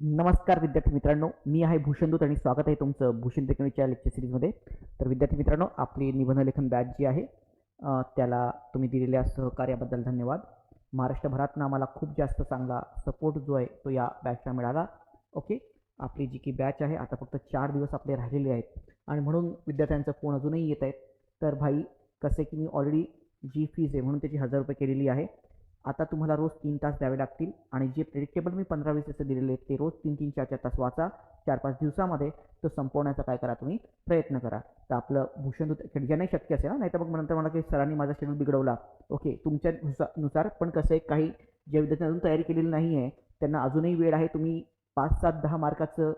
नमस्कार विद्यार्थी मित्रांनो मी आहे भूषणदूत आणि स्वागत आहे तुमचं भूषण टेक्नॉलॉजीच्या लेक्चर सिरीजमध्ये तर विद्यार्थी मित्रांनो आपली निबंध लेखन बॅच जी आहे त्याला तुम्ही दिलेल्या सहकार्याबद्दल धन्यवाद. महाराष्ट्रभरातनं आम्हाला खूप जास्त चांगला सपोर्ट जो आहे तो या बॅचला मिळाला. ओके आपली जी की बॅच आहे आता फक्त चार दिवस आपले राहिलेले आहेत. आणि म्हणून विद्यार्थ्यांचं फोन अजूनही येत आहेत. तर भाई कसे की मी ऑलरेडी जी फीज आहे म्हणून त्याची हजार रुपये केलेली आहे. आता तुम्हाला रोज तीन तास द्यावे लागतील आणि जे प्रेडिक्टेबल मी पंधरा वीस दिवस दिलेले आहेत ते रोज तीन तीन चार चार तास वाचा चार पाच दिवसामध्ये तो संपवण्याचा काय करा तुम्ही? प्रयत्न करा. तर आपलं भूषण दूत नाही शक्य असेल ना नाही तर मग नंतर मला की सरांनी माझा शेड्यूल बिघडवला. ओके तुमच्या नुसा- नुसार पण कसं आहे काही ज्या विद्यार्थ्यांनी अजून तयारी केलेली नाही आहे त्यांना अजूनही वेळ आहे तुम्ही पाच सात दहा मार्काचं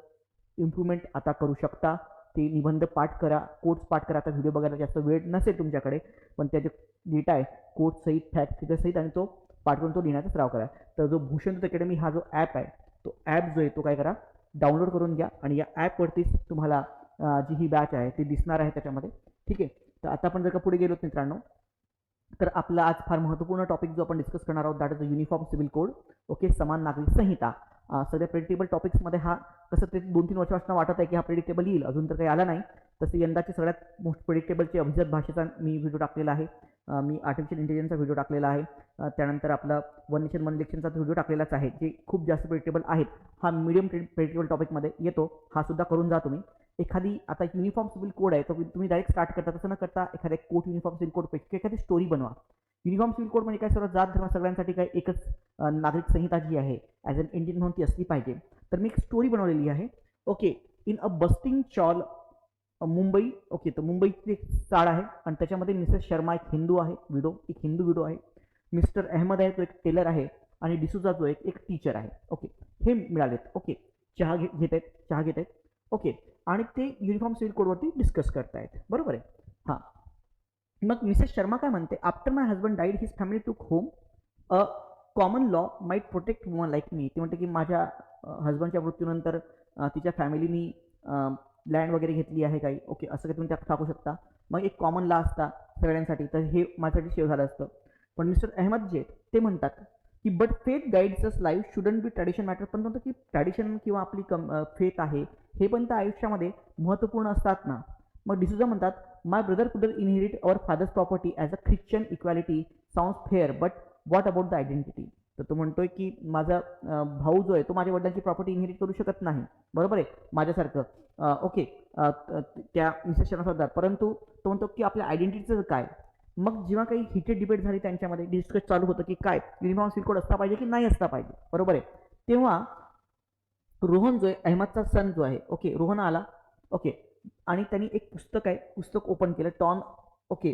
इम्प्रूव्हमेंट आता करू शकता. ते निबंध पाठ करा कोट्स पाठ करा. आता व्हिडिओ बघायला जास्त वेळ नसेल तुमच्याकडे पण त्याचे डेटा आहे कोट सहित फॅक्ट फिगर सहित आणि तो पाठवून तो लिहिण्याचा सराव करा. तर जो भूषण अकॅडमी हा जो ॲप आहे तो ॲप जो आहे तो काय करा डाउनलोड करून घ्या आणि या ॲपवरतीच तुम्हाला जी ही बॅच आहे ती दिसणार आहे त्याच्यामध्ये. ठीक आहे? तर आता आपण जर का पुढे गेलोत मित्रांनो तर आपला आज फार महत्त्वपूर्ण टॉपिक जो आपण डिस्कस करणार आहोत that is the uniform civil code okay समान नागरिक संहिता. सगळ्या प्रेडिक्टेबल टॉपिक्समध्ये हा कसं ते दोन तीन वर्षापासून वाटत आहे की हा प्रेडिक्टेबल येईल. अजून तर काही आला नाही. तसं यंदाचे सगळ्यात मोस्ट प्रेडिक्टेबलचे अभिजात भाषेचा मी व्हिडिओ टाकलेला आहे. मी आर्टिफिशियल इंटेलिजन्सचा व्हिडिओ टाकलेला आहे. त्यानंतर आपला वन नेशन वन इलेक्शनचा व्हिडिओ टाकलेलाच आहे जे खूप जास्त प्रेडिक्टेबल आहेत. हा मीडियम प्रेडिक्टेबल टॉपिकमध्ये येतो. हा सुद्धा करून जा तुम्ही. एखादी आता युनिफॉर्म सिव्हिल कोड आहे तो तुम्ही डायरेक्ट स्टार्ट करता तसं न करता एखाद्या कोट युनिफॉर्म सिव्हिल कोड पैकी एखादी स्टोरी बनवा. युनिफॉर्म सिव्हिल कोड म्हणजे काय सर्व जात धर्म सगळ्यांसाठी काय एकच नागरिक संहिता जी आहे ॲज अन इंडियन म्हणून ती असली पाहिजे. तर मी एक स्टोरी बनवलेली आहे. Okay in a bustling chawl Mumbai okay तर मुंबईची एक चाळ आहे आणि त्याच्यामध्ये मिसेस शर्मा एक हिंदू आहे विडो एक हिंदू विडो आहे. मिस्टर अहमद आहे तो एक टेलर आहे आणि डिसूजा जो एक एक टीचर आहे. ओके हे मिळालेत. ओके चहा घे घेत आहेत चहा घेत आहेत ओके. आणि ते युनिफॉर्म सिव्हिल कोडवरती डिस्कस करतायत. बरोबर आहे? हां. मग मिसेस शर्मा काय म्हणते? After my husband died his family took home a common law might protect women like me ती म्हणते की माझ्या हजबंडच्या मृत्यूनंतर तिच्या फॅमिलीनी लँड वगैरे घेतली आहे काही. ओके. असं काही तुम्ही त्यात टाकू शकता. मग एक कॉमन लॉ असता सगळ्यांसाठी. तर हे माझ्यासाठी सेव्ह झालं असतं. पण मिस्टर अहमद जे ते म्हणतात की but faith guides life shouldn't be tradition matter पण म्हणतो की ट्रॅडिशन किंवा आपली कम फेथ आहे हे पण त्या आयुष्यामध्ये महत्त्वपूर्ण असतात ना. मग डिसुजा म्हणतात my brother could inherit our father's property as a Christian equality sound fair but what about the identity तर तो म्हणतोय की माझा भाऊ जो आहे तो माझ्या वडिलांची प्रॉपर्टी इनहेरिट करू शकत नाही. बरोबर आहे? माझ्यासारखं. ओके त्या मिसेस शर्मा परंतु तो म्हणतो की आपल्या आयडेंटिटीचं काय? मग जेव्हा काही हिटेड डिबेट झाली त्यांच्यामध्ये डिस्कस चालू होतं की काय युनिफॉर्म सिल कोड असता पाहिजे की नाही असता पाहिजे बरोबर आहे? तेव्हा रोहन जो आहे अहमदचा सन जो आहे ओके रोहन आला ओके आणि त्यांनी एक पुस्तक आहे पुस्तक ओपन केलं torn okay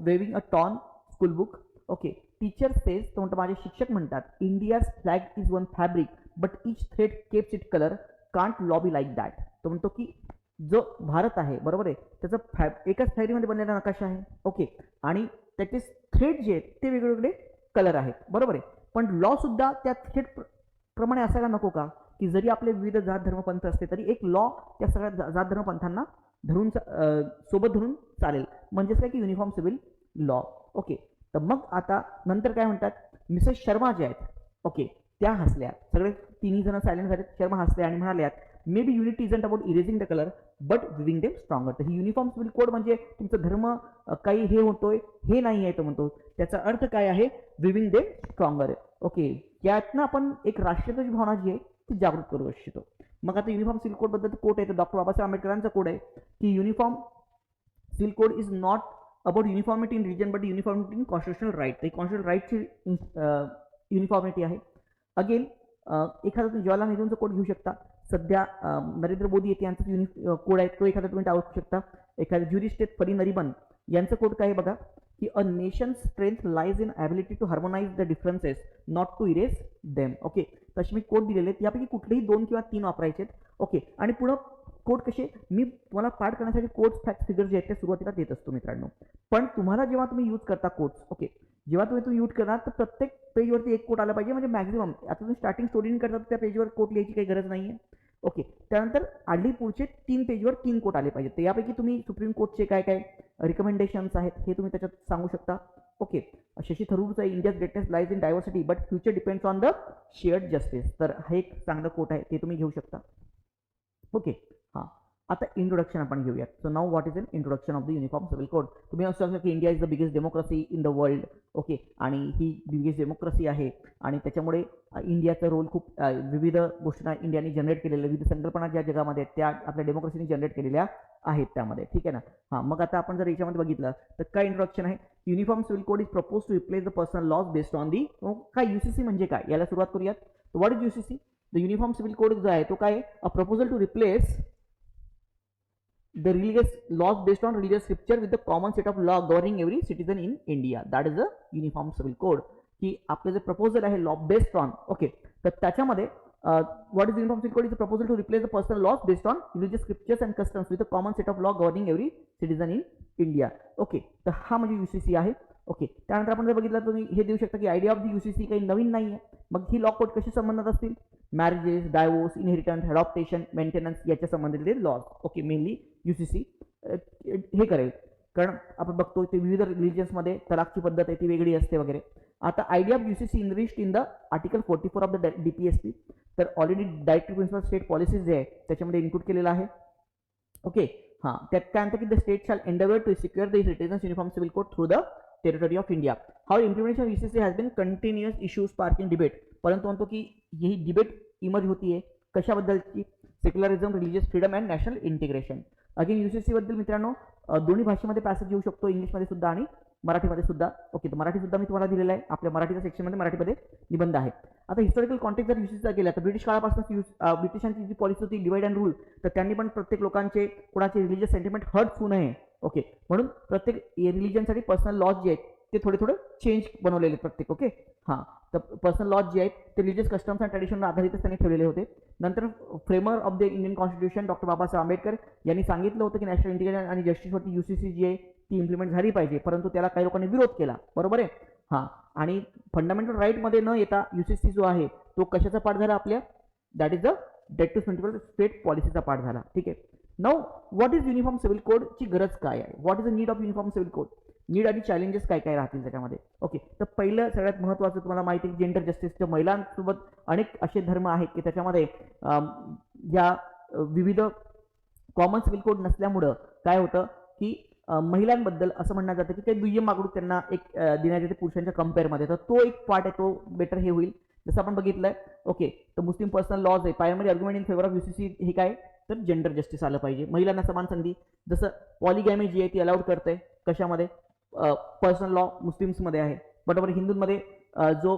waving a torn school book okay teacher says तो म्हणतो माझे शिक्षक म्हणतात India's flag is one fabric but each thread keeps it colour can't lobby like that तो म्हणतो की जो भारत आहे बरोबर आहे? त्याचं फॅब एकाच फॅक्टरीमध्ये बनलेला नकाशा आहे. ओके. आणि त्याचे थ्रेड जे आहेत ते वेगवेगळे कलर आहेत. बरोबर आहे? पण लॉ सुद्धा त्या थ्रेड प्रमाणे असायला नको का? की जरी आपले विविध जात धर्मपंथ असते तरी एक लॉ त्या सगळ्या जात धर्मपंथांना धरून सोबत धरून चालेल. म्हणजेच काय की युनिफॉर्म सिव्हिल लॉ ओके. तर मग आता नंतर काय म्हणतात? मिसेस शर्मा जे आहेत ओके त्या हसल्या. सगळे तिन्ही जण सायलेंट झाले शर्मा हसल्या आणि म्हणाल्यात may be unity isn't about erasing the colour but weaving them stronger तर ही युनिफॉर्म सिव्हिल कोड म्हणजे तुमचं धर्म काही हे होतोय हे नाही आहे तो म्हणतो. त्याचा अर्थ काय आहे? विविंग देम स्ट्रॉंगर ओके यातनं आपण एक राष्ट्रीयतेची भावना जी आहे ती जागृत करू इच्छितो. मग आता युनिफॉर्म सिव्हिल कोडबद्दल कोट आहे तर डॉक्टर बाबासाहेब आंबेडकरांचा कोड आहे की uniform civil code is not about uniformity in region but uniformity in constitutional right तर कॉन्स्टिट्युशनल राईटची युनिफॉर्मिटी आहे. अगेन एखादा तुम्ही जवाहरलाल नेहरूंचा कोड घेऊ शकता. सध्या नरेंद्र मोदी येते यांचा युनि कोड आहे तो एखादा तुम्ही टाळू शकता. एखाद्या ज्युरिस्ट आहेत फरी यांचं कोड काय आहे बघा? की a nation strength lies in ability to harmonize the differences not to erase them okay तसे मी कोड दिलेले आहेत. यापैकी कुठलेही दोन किंवा तीन वापरायचे आहेत. ओके आणि पुढं कोड कसे? मी तुम्हाला पाठ करण्यासाठी कोड्स फॅक्ट फिगर जे आहेत ते सुरुवातीला देत असतो मित्रांनो. पण तुम्हाला जेव्हा तुम्ही यूज करता कोड्स ओके जेव्हा तुम्ही तुम्ही यूज करणार तर प्रत्येक पेजवरती एक कोट आला पाहिजे. म्हणजे मॅक्झिमम आता तुम्ही स्टार्टिंग स्टोरी करता तर त्या पेजवर कोट लिहायची काही गरज नाही आहे ओके त्यानंतर आडली पुढचे तीन पेजवर तीन कोट आले पाहिजेत. तर यापैकी तुम्ही सुप्रीम कोर्टचे काय काय रिकमेंडेशन्स आहेत हे तुम्ही त्याच्यात सांगू शकता. Okay Shashi थरूरचं India's greatest lies in diversity but future depends on the shared justice तर हा एक चांगलं कोट आहे ते तुम्ही घेऊ शकता. ओके हां. आता इंट्रोडक्शन आपण घेऊयात. So now what is in introduction of the uniform civil code तुम्ही असं सांगा की India is the biggest democracy in the world okay आणि ही बिगेस्ट डेमोक्रेसी आहे. आणि त्याच्यामुळे इंडियाचा रोल खूप विविध गोष्टींना इंडियाने जनरेट केलेल्या विविध संकल्पना ज्या जगामध्ये आहेत त्या आपल्या डेमोक्रेसीने जनरेट केलेल्या आहेत त्यामध्ये. ठीक आहे ना? हां मग आता आपण जर याच्यामध्ये बघितलं तर काय इंट्रोडक्शन आहे? Uniform civil code is propose to replace the personal laws based on the काय युसीसी म्हणजे काय? याला सुरुवात करूयात. What is UCC the uniform civil code जो आहे तो काय a proposal to replace the religious laws based on religious scripture with the common set of law governing every citizen in India that is a uniform civil code की आपलं जे proposal आहे law based on okay तर त्याच्यामध्ये what is uniform civil code is proposal to replace the personal laws based on religious scriptures and customs with a common set of law governing every citizen in India okay तर हा म्हणजे युसीसी आहे. Okay. त्यानंतर आपण जर बघितलं तुम्ही हे देऊ शकता की आयडिया ऑफ द युसीसी काही नवीन नाही आहे मग ही लॉ कोड कशी संबंधात असतील? Marriages divorce inheritance adoption maintenance याच्या संबंधित laws okay mainly U C C हे करेल. कारण आपण बघतो ते विविध रिलिजन्समध्ये तलाकची पद्धत आहे ती वेगळी असते वगैरे. आता idea of U C C interest in the article forty four of the D P S P तर already direct principle state policies जे आहे त्याच्यामध्ये इन्क्लूड केलेलं आहे. ओके हां. त्यात काय म्हणतं की the state shall endeavour to secure the citizens uniform civil code through the territory of India. How implementation U C C has been continuous issue sparking debate परंतु म्हणतो की ही डिबेट इमर्ज होतीये कशाबद्दलची? Secularism religious freedom and national integration again U C सीबद्दल मित्रांनो दोन्ही भाषेमध्ये passage येऊ शकतो. इंग्लिशमध्ये सुद्धा आणि मराठीमध्ये सुद्धा. ओके तर मराठी सुद्धा मी तुम्हाला दिलेलं आहे. आपल्या मराठीच्या सेक्शनमध्ये मराठीमध्ये निबंध आहे. आता हिस्टॉरिकल कॉन्टेक्ट जर युसीचा केला तर ब्रिटिश काळापासून यूज ब्रिटिशांची जी पॉलिसी होती डिवाइड अँड रूल तर त्यांनी पण प्रत्येक लोकांचे कोणाचे रिलिजियस सेंटिमेंट हर्ट होऊ नये. ओके. म्हणून प्रत्येक रिलिजनसाठी पर्सनल लॉज जे आहेत ते थोडे थोडे चेंज बनवलेले आहेत प्रत्येक ओके? हां. तर पर्सनल लॉज जे आहेत ते रिलिजियस कस्टम्स आणि ट्रेडिशनवर आधारितच त्यांनी ठेवलेले होते. नंतर framer of the Indian constitution doctor Babasaheb Ambedkar यांनी सांगितलं होतं की नॅशनल इंटिग्रेशन आणि जस्टिसवरती यू सी सी जी आहे ती इम्प्लिमेंट झाली पाहिजे. परंतु त्याला काही लोकांनी विरोध केला. बरोबर आहे? हां. आणि फंडामेंटल राईटमध्ये न येता यू सी सी जो आहे तो कशाचा पाठ झाला आपल्या? That is the date to principle state पॉलिसीचा पाठ झाला. ठीक आहे? Now what is uniform civil कोडची गरज काय आहे? What is the need of uniform civil code need आणि चॅलेंजेस काय काय राहतील त्याच्यामध्ये? ओके तर पहिलं सगळ्यात महत्त्वाचं तुम्हाला माहिती आहे जेंडर जस्टिस तर महिलांसोबत अनेक असे धर्म आहेत की त्याच्यामध्ये या विविध कॉमन सिव्हिल कोड नसल्यामुळं काय होतं की महिलांबद्दल असं म्हणणं जातं की ते दुय्यम मागणूक त्यांना एक देण्यात येते पुरुषांच्या कम्पेअरमध्ये तर तो एक पार्ट आहे तो बेटर हे होईल. जसं आपण बघितलंय ओके तर मुस्लिम पर्सनल लॉज आहे. Primary argument in favour of UCC हे काय? तर जेंडर जस्टिस आलं पाहिजे. महिलांना समान संधी. जसं पॉलिगॅमी जी आहे ती अलाउड करते कशामध्ये? पर्सनल लॉ मुस्लिम्समध्ये आहे. बरोबर? हिंदूंमध्ये जो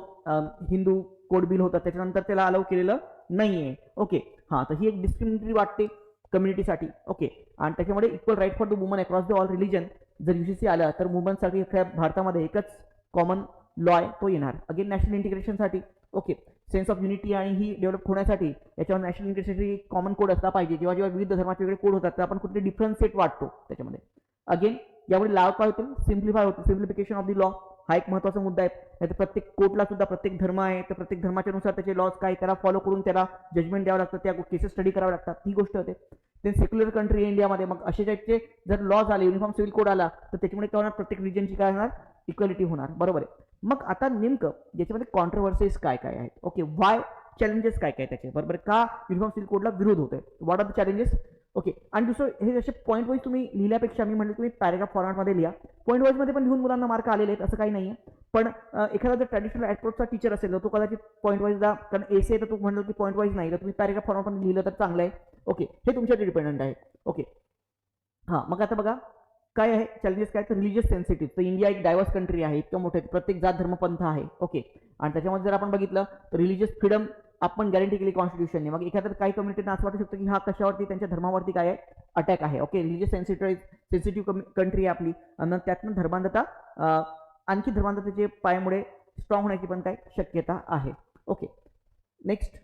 हिंदू कोड बिल होता त्याच्यानंतर त्याला अलाउ केलेलं नाही आहे ओके हां तर ही एक डिस्क्रिमिनेटरी वाटते कम्युनिटीसाठी ओके आणि त्याच्यामध्ये equal right for the woman across the all religion जर यू सी सी आलं तर वुमनसाठी भारतामध्ये एकच कॉमन लॉ आहे तो येणार. अगेन नॅशनल इंटिग्रेशनसाठी ओके सेन्स ऑफ युनिटी आणि ही डेव्हलप होण्यासाठी याच्यावर नॅशनल इंटिग्रेशनसाठी कॉमन कोड असला पाहिजे. जेव्हा जेव्हा विविध धर्माचे वेगळे कोड होतात तर आपण कुठे सेट वाटतो त्याच्यामध्ये. अगेन यामुळे लाभ काय होतो? सिम्प्लिफाय होतो. सिम्प्लिफिकेशन ऑफ द लॉ हा एक महत्त्वाचा मुद्दा आहे. नाहीतर प्रत्येक कोर्टला सुद्धा प्रत्येक धर्म आहे तर प्रत्येक धर्माच्या नुसार त्याचे लॉज काय त्याला फॉलो करून त्याला जजमेंट द्यावं लागतं त्या केसेस स्टडी करावं लागतात. ही गोष्ट होते. ते सेक्युलर कंट्री इंडियामध्ये. मग असे टाईपचे जर लॉज आले युनिफॉर्म सिव्हिल कोड आला तर त्याच्यामुळे काय होणार? प्रत्येक रिजनची काय होणार? इक्वालिटी होणार. बरोबर आहे. मग आता नेमकं याच्यामध्ये कॉन्ट्रोवर्सीज काय काय आहेत? ओके वाय चॅलेंजेस काय काय त्याचे? बरोबर का युनिफॉर्म सिव्हिल कोडला विरोध होतोय? What are the challenges okay आणि दुसरं हे जसे पॉईंट वाईज तुम्ही लिहिल्यापेक्षा मी म्हणलं तुम्ही पॅरेग्राफ फॉर्मॅटमध्ये लिहा. पॉईंट वाईजमध्ये पण लिहून मुलांना मार्क आलेले आहेत असं काही नाही आहे पण एखादा जर ट्रॅडिशनल अप्रोचचा टीचर असेल तर तो कदाचित पॉईंट वाईजला कारण एसी आहे तर तो म्हणलं की पॉईंट वाईज नाही. तर तुम्ही पॅरेग्राफ फॉर्मॅटमध्ये लिहिलं तर चांगलं आहे. ओके हे तुमच्यावर डिपेंडंट आहे. ओके हां मग आता बघा काय आहे? चॅलेंजेस काय तर रिलिजियस सेन्सिटिव्ह तर इंडिया एक डायव्हर्स कंट्री आहे इतकं मोठं प्रत्येक जात धर्मपंथ आहे. ओके आणि त्याच्यामध्ये जर आपण बघितलं तर रिलिजियस फ्रीडम आपण गॅरंटी केली कॉन्स्टिट्यूशनने मग एखाद्या काही कम्युनिटीना असं वाटू शकतं की हा कशावरती त्यांच्या धर्मावरती काय अटॅक आहे. Okay religious sensitive sensitive country आहे आपली. आणि मग त्यातनं धर्मांधता आणखी धर्मांधतेचे पायामुळे स्ट्रॉंग होण्याची पण काय शक्यता आहे. Okay next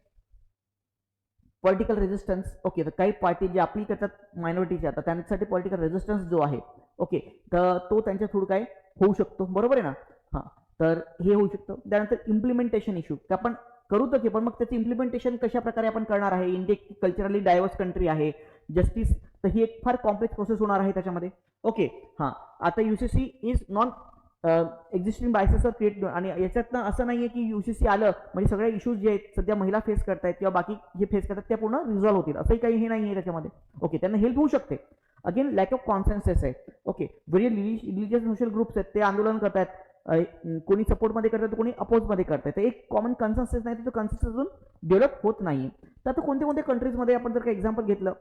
political resistance okay तर काही पार्टी जे आपली करतात मायनॉरिटीचे आता त्यांच्यासाठी पॉलिटिकल रेजिस्टन्स जो आहे ओके तर तो त्यांच्या थ्रू काय? होऊ शकतो. बरोबर आहे ना? हां तर हे होऊ शकतं. त्यानंतर इम्प्लिमेंटेशन इश्यू की आपण करू तर की पण मग त्याचं इम्प्लिमेंटेशन कशा प्रकारे आपण करणार आहे? इंडिया कल्चरली डायव्हर्स कंट्री आहे. जस्टिस तर ही एक फार कॉम्प्लेक्स प्रोसेस होणार आहे त्याच्यामध्ये. ओके हां. आता U C C is non existing बायसेसवर create आणि याच्यातनं असं नाही आहे की युसीसी आलं म्हणजे सगळे इश्यूज जे आहेत सध्या महिला फेस करतायत किंवा बाकी जे फेस करतात त्या पूर्ण रिझॉल्व्ह होतील. असंही काही हे नाही आहे त्याच्यामध्ये. ओके त्यांना हेल्प होऊ शकते. अगेन लॅक ऑफ कॉन्सेन्सेस आहे. Okay very religious social groups आहेत ते आंदोलन करतात कोणी सपोर्टमध्ये करतात कोणी अपोजमध्ये करतात तर एक कॉमन कन्सन्सेस नाही तर तो कन्सन्सेस अजून डेव्हलप होत नाही तर आता कोणत्या कोणत्या कंट्रीजमध्ये आपण जर का एक्झाम्पल घेतलं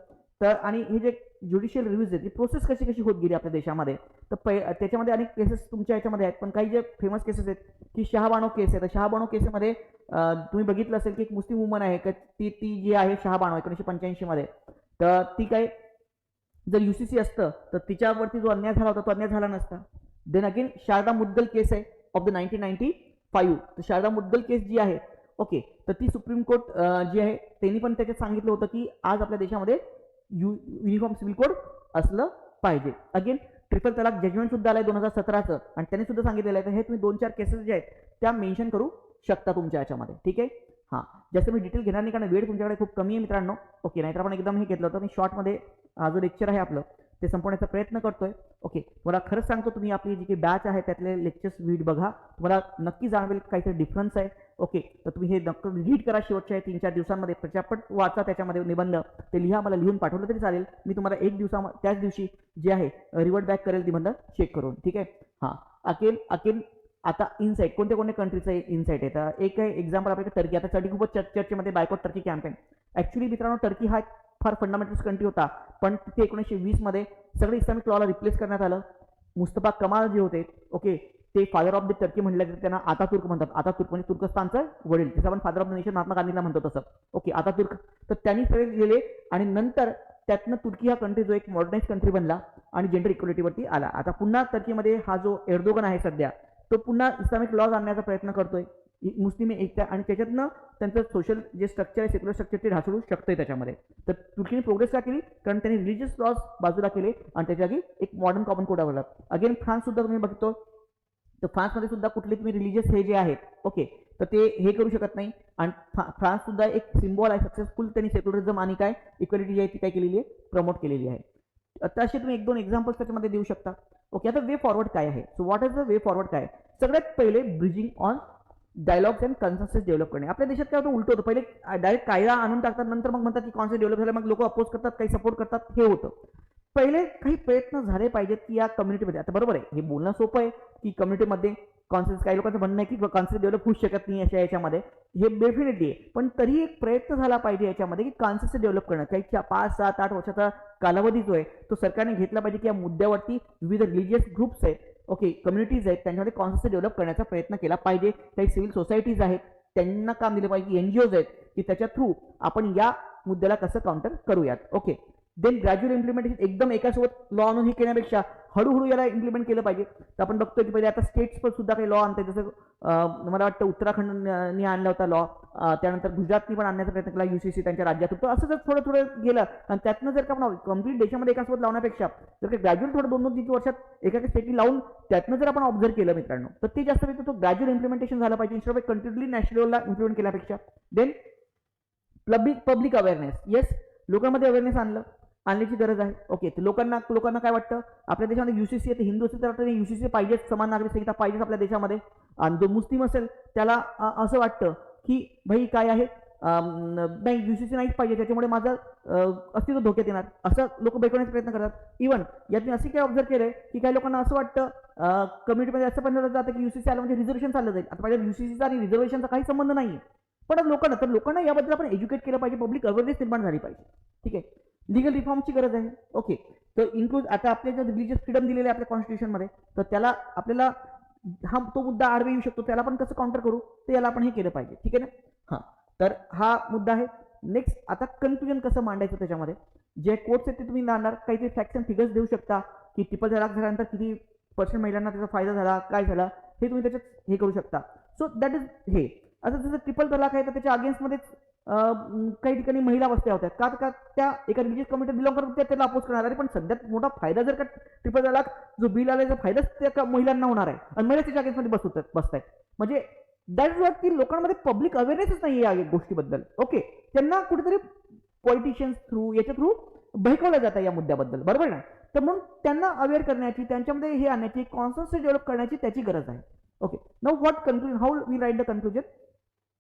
तर आणि हे जे ज्युडिशियल रिव्ह्यूज आहेत ती प्रोसेस कशी कशी होत गेली आपल्या देशामध्ये? तर पै त्याच्यामध्ये अनेक केसेस तुमच्या याच्यामध्ये आहेत पण काही जे फेमस केसेस आहेत की शहाबानो केस आहे. तर शहाबानो केसमध्ये तुम्ही बघितलं असेल की एक मुस्लिम वुमन आहे का ती ती जी आहे शहाबानो एकोणीसशे पंच्याऐंशीमध्ये तर ती काय जर यू सी सी असतं तर तिच्यावरती जो अन्याय झाला होता तो अन्याय झाला नसता. Then again Sharda Mudgal case आहे of the nineteen ninety five तर शारदा मुद्गल केस जी आहे ओके तर ती सुप्रीम कोर्ट जी आहे त्यांनी पण त्याच्यात सांगितलं होतं की आज आपल्या देशामध्ये यु युनिफॉर्म सिव्हिल कोड असलं पाहिजे. अगेन ट्रिपल तलाक जजमेंट सुद्धा आलाय दोन हजार सतराचं आणि त्यांनी सुद्धा सांगितलेलं आहे. तर हे तुम्ही दोन चार केसेस जे आहेत त्या मेन्शन करू शकता तुमच्या याच्यामध्ये. ठीक आहे? हां. जास्त मी डिटेल घेणार नाही कारण वेळ तुमच्याकडे खूप कमी आहे मित्रांनो. ओके नाहीतर आपण एकदम हे घेतलं होतं. मी शॉर्टमध्ये हा जो लेक्चर आहे आपलं. ते संपवण्याचा प्रयत्न करतोय. ओके मला खरंच सांगतो तुम्ही आपली जी काही बॅच आहे त्यातले लेक्चर्स रीड बघा. तुम्हाला नक्की जाणवेल काहीतरी डिफरन्स आहे. ओके तर तुम्ही हे नक्की रीड करा शेवटच्या तीन चार दिवसांमध्ये. प्रचापट वाचा त्याच्यामध्ये निबंध. ते लिहा मला लिहून पाठवलं तरी चालेल. मी तुम्हाला एक दिवसा त्याच दिवशी जे आहे रिवर्ट बॅक करेल निबंध चेक करून. ठीक आहे? हां. अकेल अकेल आता इन्साईट कोणत्या कोणत्या कंट्रीचं इन्साईट आहे? तर एक आहे एक्झाम्पल आपल्याकडे टर्की आता टर्की खूपच चर्च चर्चेमध्ये बायकॉट टर्की कॅम्पेन ॲक्च्युली मित्रांनो टर्की हा फार फंडामेंटल्स कंट्री होता. पण तिथे एकोणीसशे वीसमध्ये सगळे इस्लामिक लॉला रिप्लेस करण्यात आलं. मुस्तफा कमाल जे होते ओके ते फादर ऑफ द टर्की म्हणले जाते त्यांना आता तुर्क म्हणतात. आता तुर्क म्हणजे तुर्कस्तानचं वडील. जसं आपण father of the nation Mahatma गांधीला म्हणतो तसं. ओके आता तुर्क तर त्यांनी सगळे लिहिले आणि नंतर त्यातनं तुर्की हा कंट्री जो एक मॉडर्नाइज कंट्री बनला आणि जेंडर इक्वलिटीवरती आला. आता पुन्हा टर्कीमध्ये हा जो एर्दोगन आहे सध्या तो पुन्हा इस्लामिक लॉज आणण्याचा प्रयत्न करतोय. मुस्लिम एकता आणि त्याच्यातनं त्यांचं सोशल जे स्ट्रक्चर आहे सेक्युलर स्ट्रक्चर ते ढासळू शकतंय त्याच्यामध्ये. तर तुर्कीने प्रोग्रेस का केली? कारण त्यांनी रिलिजियस लॉज बाजूला केले आणि त्याच्या जागी एक मॉडर्न कॉमन कोड आवडला अगेन फ्रान्स सुद्धा तुम्ही बघतो तर फ्रान्समध्ये सुद्धा कुठले तुम्ही रिलिजियस हे जे आहेत ओके तर ते हे करू शकत नाही. आणि फ्रान्स सुद्धा एक सिम्बॉल आहे सक्सेसफुल त्यांनी सेक्युलरिझम आणि काय इक्वलिटी जी आहे ती काय केलेली आहे प्रमोट केलेली आहे. आता असे तुम्ही एक दोन एक्झाम्पल्स त्याच्यामध्ये देऊ शकता. ओके आता वे फॉरवर्ड काय आहे? So what is the way forward काय? सगळ्यात पहिले bridging on dialogues and consensus develop करणे. आपल्या देशात काय होतं? उलट होतं. पहिले डायरेक्ट कायदा आणून टाकतात नंतर मग म्हणतात की कॉन्सेप्ट डेव्हलप झाला मग लोक अपोज करतात काही सपोर्ट करतात हे होतं. पहिले काही प्रयत्न झाले पाहिजेत की या कम्युनिटीमध्ये आता बरोबर आहे. हे बोलणं सोपं आहे की कम्युनिटीमध्ये कॉन्सेप्ट काही लोकांचं म्हणणं आहे की कॉन्सेप्ट डेव्हलप होऊ शकत नाही अशा याच्यामध्ये. हे डेफिनेटली आहे. पण तरी एक प्रयत्न झाला पाहिजे याच्यामध्ये की कॉन्सेप्ट डेव्हलप करणं. काही पाच सात आठ वर्षाचा कालावधी जो आहे तो सरकारने घेतला पाहिजे की या मुद्द्यावरती विविध रिलिजियस ग्रुप्स आहेत ओके कम्युनिटीज आहेत त्यांच्यामध्ये कॉन्सेप्ट डेव्हलप करण्याचा प्रयत्न केला पाहिजे. काही सिव्हिल सोसायटीज आहेत त्यांना काम दिलं पाहिजे. एन जी ओज आहेत की त्याच्या थ्रू आपण या मुद्द्याला कसं काउंटर करूयात? ओके देन ग्रॅज्युअल इम्प्लिमेंटेशन एकदम एकासोबत लॉ आणून हे केल्यापेक्षा हळूहळू याला इम्प्लिमेंट केलं पाहिजे. तर आपण बघतो की पहिले आता स्टेट्स पण सुद्धा काही लॉ आणतात जसं मला वाटतं उत्तराखंडनी आणला होता लॉ त्यानंतर गुजरातनी पण आणण्याचा प्रयत्न केला युसीसी त्यांच्या राज्यात होतो. असं जर थोडं थोडं गेलं आणि त्यातनं जर का आपण कंप्लीट देशामध्ये एकासोबत लावण्यापेक्षा जर का ग्रॅज्युअल थोडं दोन दोन तीन वर्षात एका स्टेटनी लावून त्यातनं जर आपण ऑब्झर्व केलं मित्रांनो तर ते जास्त तो ग्रॅज्युअल इम्प्लिमेंटेशन झालं पाहिजे. इन्स्टॉफ कंटिन्युअली नॅशनल लेवलला इम्प्लिमेंट केल्यापेक्षा. Then public public awareness yes लोकांमध्ये अवेअरनेस आणलं. आणण्याची गरज आहे. ओके तर लोकांना लोकांना काय वाटतं? आपल्या देशामध्ये युसीसी आहे हिंदू असेल तर वाटतं युसीसी पाहिजेच समान नागरिक संहिता पाहिजेच आपल्या देशामध्ये. आणि जो मुस्लिम असेल त्याला असं वाटतं की भाई काय आहे? नाही युसीसी नाहीच पाहिजे त्याच्यामुळे माझं अस्तित्व धोक्यात येणार. असं लोक बेकवण्याचा प्रयत्न करतात. इव्हन यात मी असे काय ऑब्झर्व केलंय की काही लोकांना असं वाटतं कम्युनिटीमध्ये असं पण जातं की युसीसी आलं म्हणजे रिझर्वेशन चाललं जाईल. आता पाहिजे युसीसीचा आणि रिझर्वेशनचा काही संबंध नाही पण लोकांना तर लोकांना याबद्दल आपण एज्युकेट केलं पाहिजे पब्लिक अवेअरनेस निर्माण झाली पाहिजे. ठीक आहे? लिगल रिफॉर्मची गरज आहे. ओके तर इन्क्लूज आता आपले जर रिलिजियस फ्रीडम दिलेले आहे आपल्या कॉन्स्टिट्यूशनमध्ये तर त्याला आपल्याला हा तो मुद्दा आडवे येऊ शकतो. त्याला आपण कसं काउंटर करू? ते याला आपण हे केलं पाहिजे. ठीक आहे ना? हां. तर हा मुद्दा आहे. नेक्स्ट आता कन्क्लुजन कसं मांडायचं त्याच्यामध्ये? जे कोर्ट्स आहेत ते तुम्ही मांडणार. काहीतरी फॅक्ट्स अँड फिगर्स देऊ शकता की ट्रिपल तलाक झाल्यानंतर किती पर्सेंट महिलांना त्याचा फायदा झाला काय झाला? हे तुम्ही त्याच्यात हे करू शकता. सो दॅट इज हे. आता जसं ट्रिपल तलाक आहे तर त्याच्या अगेन्स्टमध्येच काही ठिकाणी महिला वस्त्या होत्या. का का त्या एका रिलीजियस कमिटी बिलॉंग करत त्याला अपोज करणार. आहे पण सध्यात मोठा फायदा जर का ट्रिपल तलाक जो बिल आला फायदाच त्या महिलांना होणार आहे. आणि महिला त्याच्या अगेन्स्टमध्ये बसवतात बसतायत. म्हणजे दॅट इज वॉट की लोकांमध्ये पब्लिक अवेअरनेसच नाही या गोष्टीबद्दल. ओके त्यांना कुठेतरी पॉलिटिशियन्स थ्रू याच्या थ्रू बहकवलं जातं या मुद्द्याबद्दल. बरोबर ना? तर म्हणून त्यांना अवेअर करण्याची त्यांच्यामध्ये हे आणण्याची कॉन्सन्स डेव्हलप करण्याची त्याची गरज आहे. Okay now what conclusion how we write the conclusion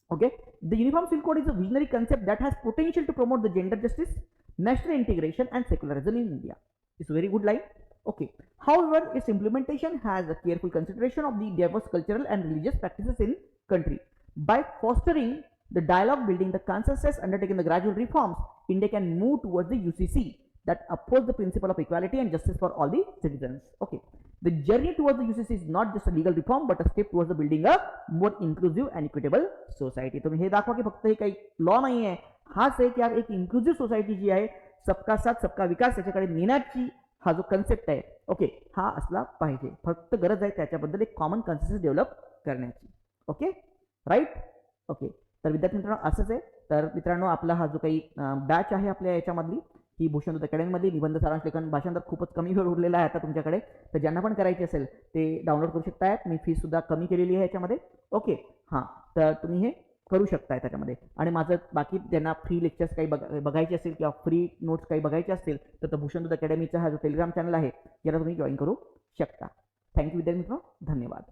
Okay, the Uniform Civil Code is a visionary concept that has potential to promote the gender justice, national integration, and secularism in India. It's a very good line. Okay. However, its implementation has a careful consideration of the diverse cultural and religious practices in country. By fostering the dialogue, building the consensus, undertaking the gradual reforms, India can move towards the UCC that upholds the principle of equality and justice for all the citizens. Okay. The journey towards the UCC is not just a legal reform, but a step towards the building a more inclusive and equitable society. तुम्ही हे दाखवा की फक्त हे काही law नाही आहे हाच आहे की यार एक इन्क्लुझिव्ह सोसायटी जी आहे सबका साथ सबका विकास याच्याकडे नेण्याची हा जो कन्सेप्ट आहे ओके हा असला पाहिजे फक्त गरज आहे त्याच्याबद्दल एक कॉमन कन्सेन्स डेव्हलप करण्याची ओके राईट ओके तर विद्यार्थी मित्रांनो असंच आहे तर मित्रांनो आपला हा जो काही बॅच आहे आपल्या याच्यामधली ही भूषण अकॅडमीमध्ये निबंध सारांश लेखन भाषांतर खूपच कमी वेळ उरलेला आहे आता तुमच्याकडे. तर ज्यांना पण करायची असेल ते डाउनलोड करू शकतायत. मी फी सुद्धा कमी केलेली आहे याच्यामध्ये. ओके हां. तर तुम्ही हे करू शकताय त्याच्यामध्ये. आणि माझं बाकी ज्यांना फ्री लेक्चर्स काही बघायचे असेल किंवा फ्री नोट्स काही बघायचे असतील तर भूषण दूत अकॅडमीचा हा जो टेलिग्राम चॅनल आहे याला तुम्ही जॉईन करू शकता. थँक्यू विद्यार्थी मित्रांनो धन्यवाद.